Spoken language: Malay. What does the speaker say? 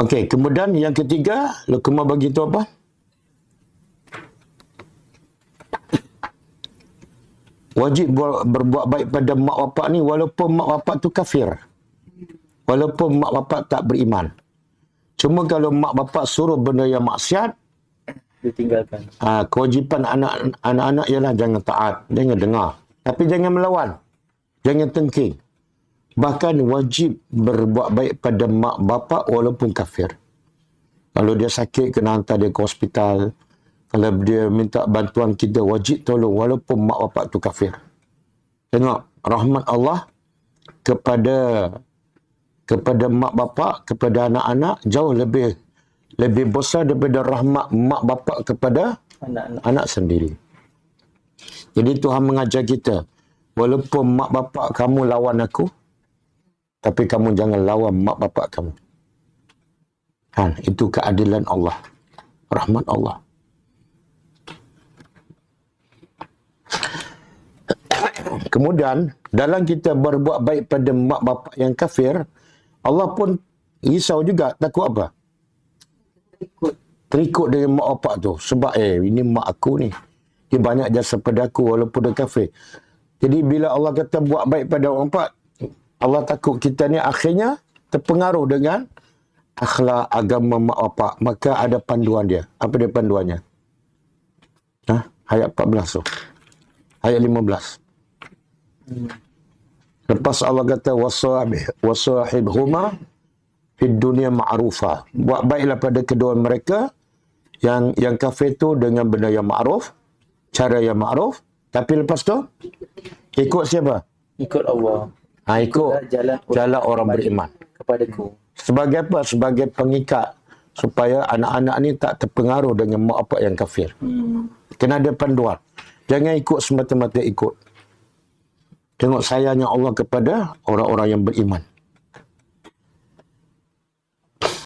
Okey, kemudian yang ketiga, Luqman bagi tu apa? Wajib buat, berbuat baik pada mak bapak ni walaupun mak bapak tu kafir. Walaupun mak bapak tak beriman. Cuma kalau mak bapak suruh benda yang maksiat, Ditinggalkan. ha, kewajipan anak anak-anak ialah jangan taat, jangan dengar. Tapi jangan melawan. Jangan tengking. Bahkan wajib berbuat baik pada mak bapak walaupun kafir. Kalau dia sakit, kena hantar dia ke hospital. Kalau dia minta bantuan kita, wajib tolong walaupun mak bapak tu kafir. Tengok, rahmat Allah kepada kepada mak bapak, kepada anak-anak jauh lebih lebih besar daripada rahmat mak bapak kepada Anak-anak. anak sendiri. Jadi Tuhan mengajar kita, walaupun mak bapak kamu lawan aku, tapi kamu jangan lawan mak bapak kamu. Kan, itu keadilan Allah. Rahmat Allah. Kemudian, dalam kita berbuat baik pada mak bapak yang kafir, Allah pun risau juga. Takut apa? Ikut. terikut dengan mak bapak tu. Sebab eh, ini mak aku ni. Dia banyak jasa pada aku walaupun dia kafir. Jadi bila Allah kata buat baik pada orang bapak, Allah takut kita ni akhirnya terpengaruh dengan akhlak agama mak bapak. Maka ada panduan dia. Apa dia panduannya? Ha? Ayat 14 tu. Ayat 15. Lepas Allah kata wasahib wasahibhuma fid dunia ma'rufa. Buat baiklah pada kedua mereka yang yang kafir tu dengan benda yang ma'ruf, cara yang ma'ruf, tapi lepas tu ikut siapa? Ikut Allah. Ha ikut Jalan jalan orang beriman. Kepadaku. Sebagai apa? Sebagai pengikat supaya anak-anak ni tak terpengaruh dengan mak bapak yang kafir. Hmm. Kena ada panduan. Jangan ikut semata-mata ikut. Tengok sayangnya Allah kepada orang-orang yang beriman.